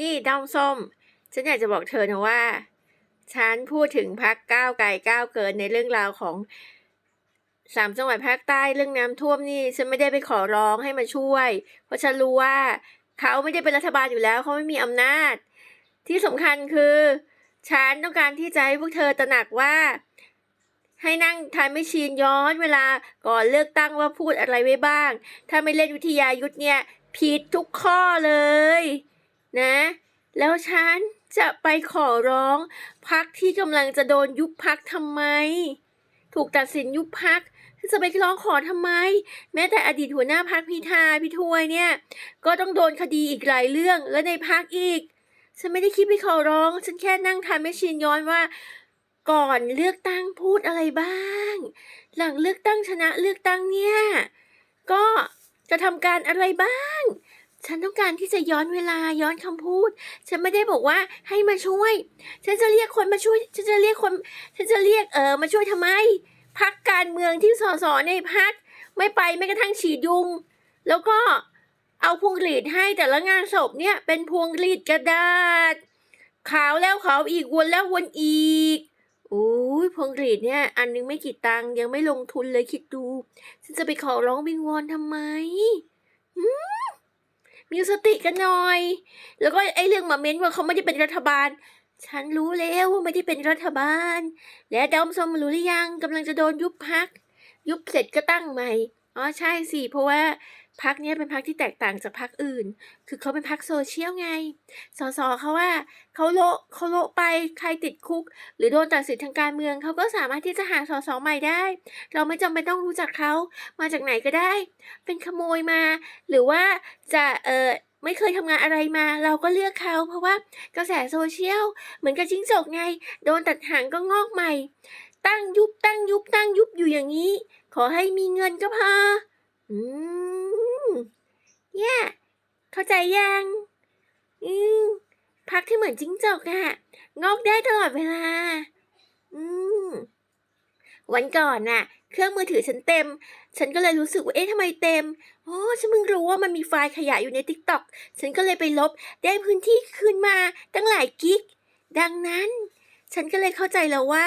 นี่ด้อมส้ม ฉันอยากจะบอกเธอนะว่า ฉันพูดถึงพักก้าวไกลก้าวเกินในเรื่องราวของสามจังหวัดภาคใต้เรื่องน้ำท่วมนี่ฉันไม่ได้ไปขอร้องให้มาช่วย เพราะฉันรู้ว่า เขาไม่ได้เป็นรัฐบาลอยู่แล้วเขาไม่มีอำนาจ ที่สำคัญคือ ฉันต้องการที่จะให้พวกเธอตระหนักว่า ให้นั่งทานไม่ชีนย้อนเวลาก่อนเลือกตั้งว่าพูดอะไรไว้บ้าง ถ้าไม่เล่นวิทยายุทธเนี่ยผิดทุกข้อเลย นะ แล้วฉันจะไปขอร้องพักที่กำลังจะโดนยุบพักทำไม ถูกตัดสินยุบพักจะไปร้องขอทำไม แม้แต่อดีตหัวหน้าพักพิธาพิทวยเนี่ย ก็ต้องโดนคดีอีกหลายเรื่องและในพักอีก ฉันไม่ได้คิดไปขอร้อง ฉันแค่นั่งทานไม่ชินย้อนว่า ก่อนเลือกตั้งพูดอะไรบ้าง หลังเลือกตั้งชนะเลือกตั้งเนี่ย ก็จะทำการอะไรบ้าง ฉันต้องการที่จะย้อนเวลาย้อนคำพูด ฉันไม่ได้บอกว่าให้มาช่วย ฉันจะเรียกคนมาช่วย ฉันจะเรียกคน ฉันจะเรียกเออมาช่วยทำไมพักการเมืองที่สสในพักไม่ไปแม้กระทั่งฉีดยุง แล้วก็เอาพวงหลีดให้แต่ละงานศพเนี่ย เป็นพวงหลีดกระดาษ ขาวแล้วขาวอีกวนแล้ววนอีกโอ้ยพวงหลีดเนี่ย อันนึงไม่กี่ตังค์ยังไม่ลงทุนเลยคิดดู ฉันจะไปขอร้องวิงวอนทำไม มีสติกันหน่อย แล้วก็ไอ้เรื่องมาเม้นว่าเขาไม่ได้เป็นรัฐบาล ฉันรู้แล้วว่าไม่ได้เป็นรัฐบาล และดอมส้มรู้หรือยังกำลังจะโดนยุบพัก ยุบเสร็จก็ตั้งใหม่ อ๋อใช่สิ เพราะว่าพักเนี้ยเป็นพักที่แตกต่างจากพักอื่น คือเขาเป็นพักโซเชียลไง สสเขาว่าเขาโละเขาโละไปใครติดคุก หรือโดนตัดสินทางการเมืองเขาก็สามารถที่จะหาสสใหม่ได้ เราไม่จำเป็นต้องรู้จักเขามาจากไหนก็ได้ เป็นขโมยมา หรือว่าจะเออไม่เคยทำงานอะไรมา เราก็เลือกเขา เพราะว่ากระแสโซเชียลเหมือนกับจิ้งจกไง โดนตัดหางก็งอกใหม่ ตั้งยุบตั้งยุบตั้งยุบอยู่อย่างนี้ ขอให้มีเงินก็พอ อืมเนี่เข้าใจยัง อืมพักที่เหมือนจิ้งจกอะงอกได้ตลอดเวลา อืมวันก่อนน่ะ เครื่องมือถือฉันเต็ม ฉันก็เลยรู้สึกว่าเอ๊ะทำไมเต็มอ๋อฉันเพิ่งรู้ว่ามันมีไฟล์ขยะอยู่ในติ๊กต็อกฉันก็เลยไปลบ ได้พื้นที่คืนมาตั้งหลายกิก ดังนั้น ฉันก็เลยเข้าใจแล้วว่า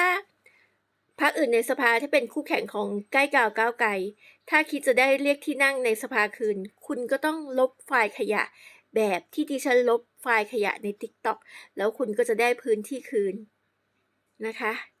พรรคอื่นในสภาที่เป็นคู่แข่งของใกล้กาวก้าวไกล ถ้าคิดจะได้เรียกที่นั่งในสภาคืน คุณก็ต้องลบไฟล์ขยะ แบบที่ดิฉันลบไฟล์ขยะใน TikTok แล้วคุณก็จะได้พื้นที่คืนนะคะ